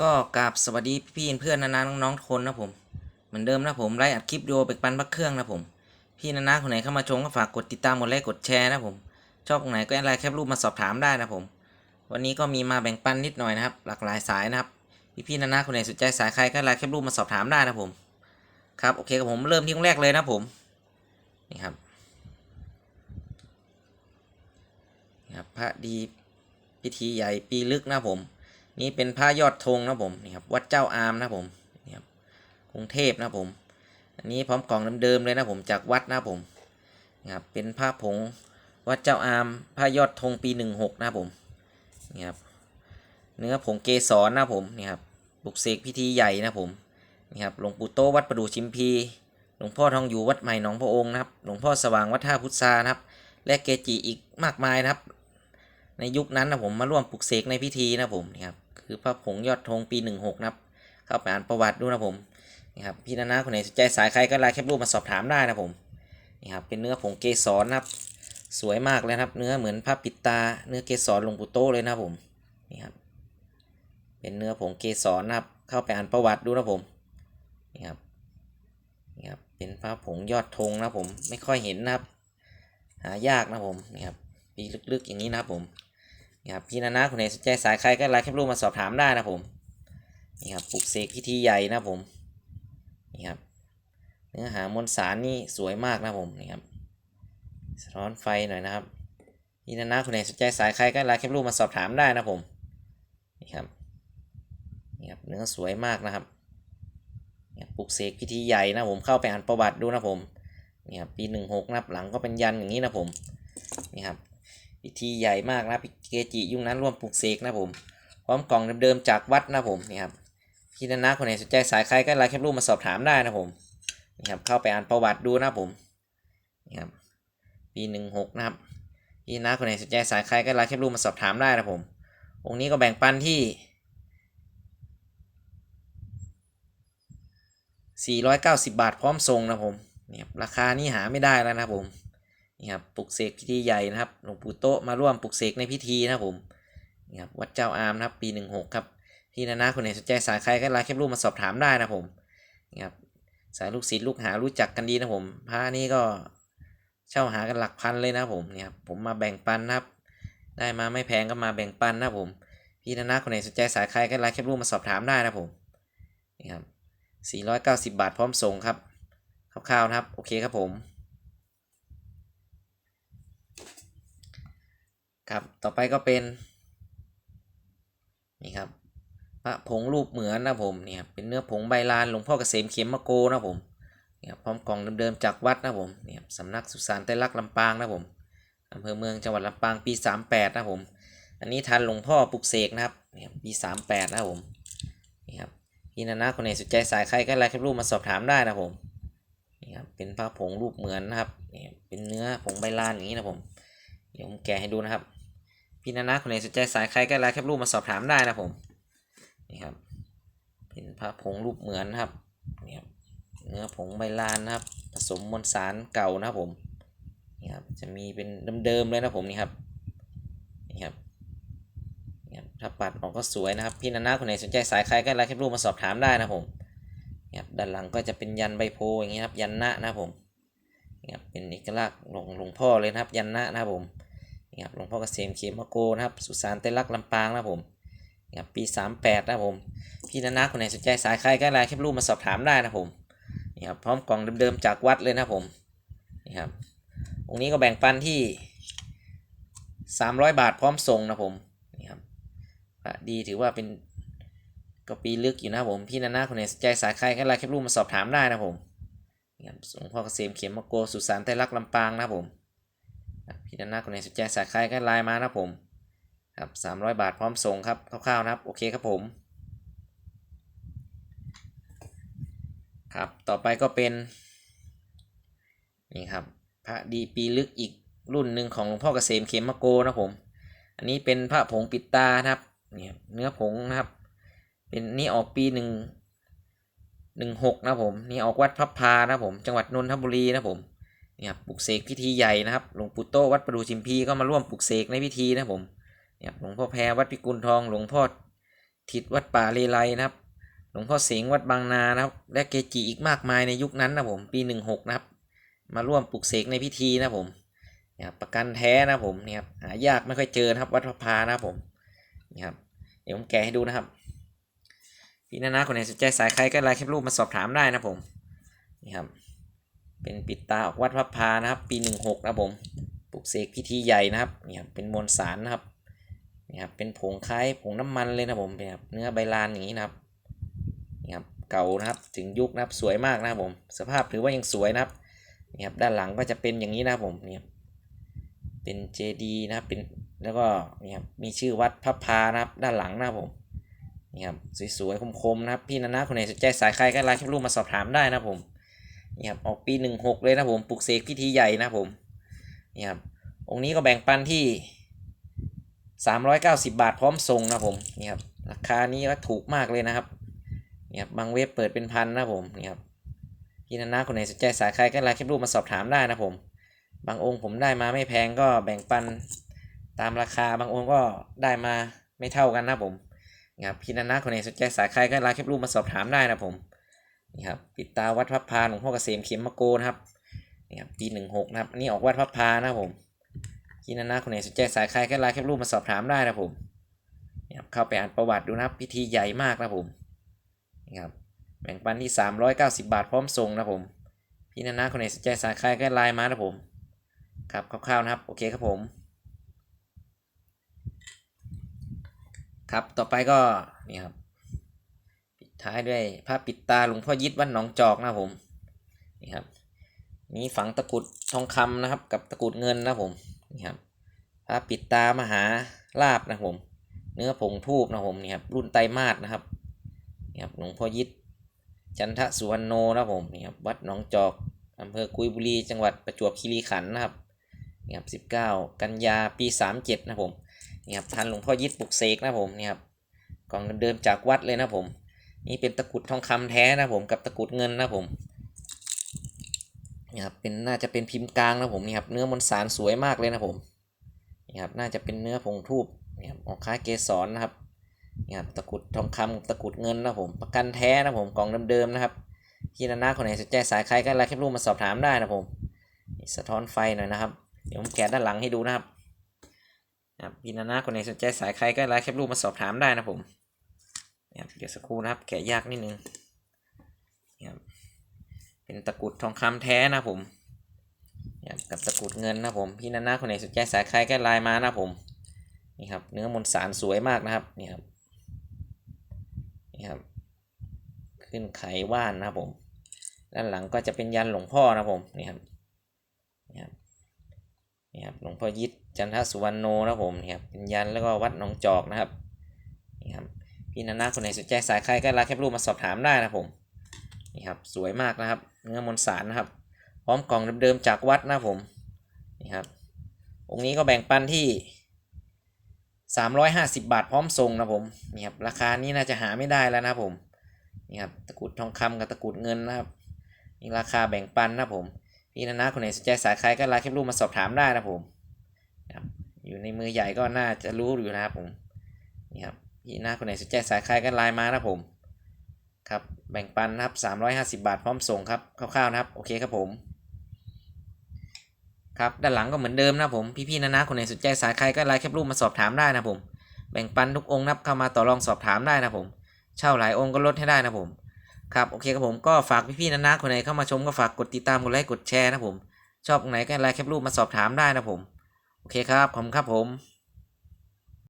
ก็กราบสวัสดีพี่เพื่อนนานาน้องๆทุกคนนะผมเหมือนเดิมนะผมไลฟ์อัดคลิปวิดีโอแบ่งปันพักเครื่องนะผมพี่นานาคนไหนเข้ามาชมก็ฝากกดติดตามกดไลค์กดแชร์นะผมชอบตรงไหนก็แอดไลน์แคปรูปมาสอบถามได้นะผม วันนี้ก็มีมาแบ่งปันนิดหน่อยนะครับ หลากหลายสายนะครับพี่ๆนานาคนไหนสนใจสายใครก็ไลน์แคปรูปมาสอบถามได้นะผมครับโอเคกับผมเริ่มที่คนแรกเลยนะผมนี่ครับนี่ครับพระดีพิธีใหญ่ปีลึกนะผม นี่เป็นผ้ายอดธงนะผมนี่ครับวัดเจ้าอามนะผมนี่ครับกรุงเทพนะผม อันนี้พร้อมกล่องเดิมๆเลยนะผมจากวัดนะผมนี่ครับเป็นผ้าผงวัดเจ้าอามผ้ายอดธงปีหนึ่งหกนะผมนี่ครับเนื้อผงเกสรนะผมนี่ครับปลุกเสกพิธีใหญ่นะผมนี่ครับหลวงปู่โตวัดประดูชิมพีหลวงพ่อทองอยู่วัดใหม่หนองพระองค์นะครับหลวงพ่อสว่างวัดท่าพุทธานะครับ และเกจิอีกมากมายนะครับ ในยุคนั้นนะผมมาร่วมปลุกเสกในพิธีนะผมนี่ครับ คือพระผงยอดธงปีหนึ่งหกนะครับ เข้าไปอ่านประวัติดูนะผมนี่ครับพี่นานาคนไหนสนใจสายใครก็ไลน์แคปรูปมาสอบถามได้นะผมนี่ครับเป็นเนื้อผงเกสรนะครับ สวยมากเลยนะครับ เนื้อเหมือนผ้าปิดตา เนื้อเกสรหลวงปู่โตเลยนะผมนี่ครับเป็นเนื้อผงเกสรนะครับ เข้าไปอ่านประวัติดูนะผมนี่ครับนี่ครับเป็นพระผงยอดธงนะผมไม่ค่อยเห็นนะครับ หายากนะผมนี่ครับปีลึกๆอย่างนี้นะครับผม ครับพี่นานาคนไหนสนใจสายใครก็ไลน์แคปรูปมาสอบถามได้นะผมนี่ครับปลุกเสกพิธีใหญ่นะผมนี่ครับเนื้อหามวลสารนี่สวยมากนะผมนี่ครับสะท้อนไฟหน่อยนะครับพี่นานาคนไหนสนใจสายใครก็ไลน์แคปรูปมาสอบถามได้นะผมนี่ครับนี่ครับเนื้อสวยมากนะครับนี่ครับปลุกเสกพิธีใหญ่นะผมเข้าไปอ่านประวัติดูนะผมนี่ครับปีหนึ่งหกนับหลังก็เป็นยันอย่างนี้นะผมนี่ครับ พิธีใหญ่มากนะเกจิยุคนั้นร่วมปลุกเสกนะผมพร้อมกล่องเดิมๆจากวัดนะผมนี่ครับพี่นานาคนไหนสนใจสายใครก็ไลน์แคปรูปมาสอบถามได้นะผมนี่ครับเข้าไปอ่านประวัติดูนะผมนี่ครับปีหนึ่งหกนะครับพี่นานาคนไหนสนใจสายใครก็ไลน์แคปรูปมาสอบถามได้นะผมองค์นี้ก็แบ่งปันที่ 490 บาทพร้อมส่งนะผมนี่ครับราคานี้หาไม่ได้แล้วนะผม นี่ครับปลุกเสกพิธีใหญ่นะครับหลวงปู่โตมาร่วมปลุกเสกในพิธีนะครับผมนี่ครับวัดเจ้าอามนะครับปีหนึ่งหกครับพี่นานาคนไหนสนใจสายใครก็ไลน์แคปรูปมาสอบถามได้นะผมนี่ครับสายลูกศิษย์ลูกหารู้จักกันดีนะผมพระนี่ก็เช่าหากันหลักพันเลยนะผมนี่ครับผมมาแบ่งปันนะครับ ได้มาไม่แพงก็มาแบ่งปันนะผมพี่นานาคนไหนสนใจสายใครก็ไลน์แคปรูปมาสอบถามได้นะผมนี่ครับ490 บาทพร้อมส่งครับคร่าวๆนะครับ โอเคครับผม ครับ ต่อไปก็เป็น นี่ครับ พระผงรูปเหมือนนะผมเนี่ยเป็นเนื้อผงใบลานหลวงพ่อเกษมเข็มมะโกนะผมเนี่ยพร้อมกล่องเดิมๆจากวัดนะผมเนี่ยสำนักสุสานไตรลักษณ์ลำปางนะผมอำเภอเมืองจังหวัดลำปางปี 38 นะผม อันนี้ทันหลวงพ่อปลุกเสกนะครับเนี่ยปี 38 นะผมนี่ครับพี่นานาคนไหนสนใจสายใครก็ไลน์แคปรูปมาสอบถามได้นะผมนี่ครับเป็นพระผงรูปเหมือนนะครับเนี่ยเป็นเนื้อผงใบลานอย่างนี้นะผมเดี๋ยวผมแกะให้ดูนะครับ พี่นานาคนไหนสนใจสายใครก็ไลน์แคปรูปมาสอบถามได้นะผมนี่ครับเป็นพระผงรูปเหมือนครับนี่ครับเนื้อผงใบลานนะครับ ผสมมวลสารเก่านะครับผมนี่ครับจะมีเป็นเดิมๆเลยนะผมนี่ครับนี่ครับนี่ครับถ้าปัดออกก็สวยนะครับพี่นานาคนไหนสนใจสายใครก็ไลน์แคปรูปมาสอบถามได้นะผมนี่ครับด้านหลังก็จะเป็นยันใบโพอย่างนี้ครับยันนะนะครับผมนี่ครับเป็นเอกลักษณ์หลวงหลวงพ่อเลยนะครับยันนะนะครับผม ครับหลวงพ่อเกษมเขมโกนะครับ สุสานเตลักลำปางนะผมนี่ครับปี 38 นะผมพี่นานาคนไหนสนใจสายใครก็ไลน์แคปรูปมาสอบถามได้นะผมนี่ครับพร้อมกล่องเดิมๆจากวัดเลยนะผมนี่ครับองค์นี้ก็แบ่งปันที่ 300 บาทพร้อมส่งนะผมนี่ครับดีถือว่าเป็นก็ปีลึกอยู่นะผมพี่นานาคนไหนสนใจสายใครก็ไลน์แคปรูปมาสอบถามได้นะผมนี่ครับหลวงพ่อเกษมเขมโกสุสานไตรลักษ์ลำปางนะผม พี่นานาคนไหนสนใจสายใครก็ไลน์มานะผมครับสามร้อยบาทพร้อมส่งครับคร่าวๆนะครับ โอเคครับผมครับต่อไปก็เป็นนี่ครับพระดีปีลึกอีกรุ่นหนึ่งของหลวงพ่อเกษมเขมโกนะผม อันนี้เป็นพระผงปิดตานะครับเนี่ยเนื้อผงนะครับ เป็นนี่ออกปีหนึ่งหนึ่งหกนะผม นี่ออกวัดพับพานะผม จังหวัดนนทบุรีนะผม เนี่ยปลุกเสกพิธีใหญ่นะครับ หลวงปู่โตวัดประดูชิมพีก็มาร่วมปลุกเสกในพิธีนะผมเนี่ยหลวงพ่อแพรวัดพิกุลทอง หลวงพ่อถิตวัดป่าเลไลนะครับ หลวงพ่อเสงวัดบางนานะครับ และเกจิอีกมากมายในยุคนั้นนะผม ปีหนึ่งหกนะครับ มาร่วมปลุกเสกในพิธีนะผมเนี่ยครับประกันแท้นะผมเนี่ยครับหายากไม่ค่อยเจอนะครับ วัดพระพานะผมนี่ครับเดี๋ยวผมแกะให้ดูนะครับพี่นานาคนไหนสนใจสายใครก็ไลน์คลิปรูปมาสอบถามได้นะผมนี่ครับ เป็นปิดตาออกวัดพระพานะครับ ปีหนึ่งหกนะผมปลุกเสกพิธีใหญ่นะครับนี่ครับเป็นมวลสารนะครับนี่ครับเป็นผงคล้ายผงน้ำมันเลยนะผมเนครับเนื้อใบลานอย่างนี้นะครับนี่ครับเก่านะครับถึงยุคนะครับสวยมากนะครับผม สภาพถือว่ายังสวยนะครับนี่ครับด้านหลังก็จะเป็นอย่างนี้นะครับผมนี่ครับเป็นเจดีย์นะครับเป็นแล้วก็นี่ครับมีชื่อวัดพระพานะครับ ด้านหลังนะครับผมนี่ครับสวยๆคมๆนะครับพี่นานาคนไหนสนใจสายใครก็ไลน์คลิปรูปมาสอบถามได้นะครับผม นี่ครับออกปีหนึ่งหกเลยนะผมปลุกเสกพิธีใหญ่นะผมนี่ครับองค์นี้ก็แบ่งปันที่สามร้อยเก้าสิบาทพร้อมส่งนะผมนี่ครับราคานี้ก็ถูกมากเลยนะครับนี่ครับบางเว็บเปิดเป็นพันนะผมนี่ครับพี่นานาคนไหนสนใจสายใครก็ไลน์คลิปรูปมาสอบถามได้นะผม บางองค์ผมได้มาไม่แพงก็แบ่งปันตามราคาบางองค์ก็ได้มาไม่เท่ากันนะผมนี่ครับพี่นันนะคนไหนสนใจสายใครก็ไลน์แคปรูปมาสอบถามได้นะผม นี่ครับปิดตาวัดพระพาหลวงพ่อเกษมเข็มมะโกนะครับนี่ครับปีหนึ่งหกนะครับอันนี้ออกวัดพระพานะผมพี่นันนะคนไหนสนใจสายใครก็ไลน์แคปรูปมาสอบถามได้นะผมนี่ครับเข้าไปอ่านประวัติดูนะครับ พิธีใหญ่มากนะผมนี่ครับแบ่งปันที่สามร้อยเก้าสิบาทพร้อมส่งนะผมพี่นันนะคนไหนสนใจสายใครก็ไลน์มานะผมครับคร่าวๆนะครับ โอเคครับผม ครับต่อไปก็นี่ครับ ท้ายด้วยผ้าปิดตาหลวงพ่อยิดวัดหนองจอกนะผมนี่ครับมีฝังตะกุดทองคำนะครับ กับตะกุดเงินนะผมนี่ครับผ้าปิดตามหาลาบนะผม เนื้อผงทูบนะผมนี่ครับรุ่นไตมาสนะครับนี่ครับหลวงพ่อยิดจันทสุวรรณโนนะผมนี่ครับวัดหนองจอกอำเภอกุยบุรีจังหวัดประจวบคีรีขันธ์นะครับนี่ครับ 19 กันยาปี 37 นะครับผมนี่ครับทันหลวงพ่อยิดปลุกเสกนะผมนี่ครับก่องเดิมจากวัดเลยนะผม นี่เป็นตะกรุดทองคำแท้นะผมกับตะกรุดเงินนะผมนี่ครับเป็นน่าจะเป็นพิมพ์กลางนะผมนี่ครับเนื้อมวลสารสวยมากเลยนะผมนี่ครับน่าจะเป็นเนื้อผงทูบนี่ครับออกคล้ายเกสรนะครับนี่ครับตะกรุดทองคำตะกรุดเงินนะผมประกันแท้นะผมกล่องเดิมๆนะครับพี่นานาคนไหนสนใจสายใครก็ไลน์แคปรูปมาสอบถามได้นะผมสะท้อนไฟหน่อยนะครับ เดี๋ยวผมแกะด้านหลังให้ดูนะครับนะครับพี่นานาคนไหนสนใจสายใครก็ไลน์แคปรูปมาสอบถามได้นะผม นะครับเดี๋ยวสักครู่นะครับ แกะยากนิดนึงนะครับเป็นตะกรุดทองคำแท้นะผมนะครับกับตะกรุดเงินนะผมพี่นานาคนไหนสนใจสายใครก็ไลน์มานะผมนี่ครับเนื้อมวลสารสวยมากนะครับนี่ครับนี่ครับ ขึ้นไขว่านนะผม ด้านหลังก็จะเป็นยันหลวงพ่อนะผมนี่ครับนี่ครับนี่ครับหลวงพ่อยิดจันทสุวรรณโนนะผมนี่ครับเป็นยันแล้วก็วัดหนองจอกนะครับนี่ครับ พี่นานาคนไหนสนใจสายใครก็ไลน์แคปรูปมาสอบถามได้นะผมนี่ครับสวยมากนะครับ เนื้อมวลสารนะครับ พร้อมกล่องเดิมๆจากวัดนะผมนี่ครับองค์นี้ก็แบ่งปันที่ 350 บาทพร้อมส่งนะผมนี่ครับราคานี้น่าจะหาไม่ได้แล้วนะผมนี่ครับตะกรุดทองคำกับตะกรุดเงินนะครับนี่ราคาแบ่งปันนะผมพี่นานาคนไหนสนใจสายใครก็ไลน์แคปรูปมาสอบถามได้นะผมอยู่ในมือใหญ่ก็น่าจะรู้อยู่นะครับผมนี่ครับ พี่นาคนไหนสนใจสายใครก็ไลน์มานะผมครับแบ่งปันนะครับ 350 บาทพร้อมส่งครับคร่าวๆนะครับโอเคครับผมครับด้านหลังก็เหมือนเดิมนะผมพี่ๆนานาคนไหนสนใจสายใครก็ไลน์แคปรูปมาสอบถามได้นะผมแบ่งปันทุกองค์นับเข้ามาต่อรองสอบถามได้นะผมเช่าหลายองค์ก็ลดให้ได้นะผมครับโอเคครับผมก็ฝากพี่ๆนะนะคนไหนเข้ามาชมก็ฝากกดติดตามกดไลค์กดแชร์นะผมชอบตรงไหนก็ไลค์แคปรูปมาสอบถามได้นะผมโอเคครับขอบคุณครับผม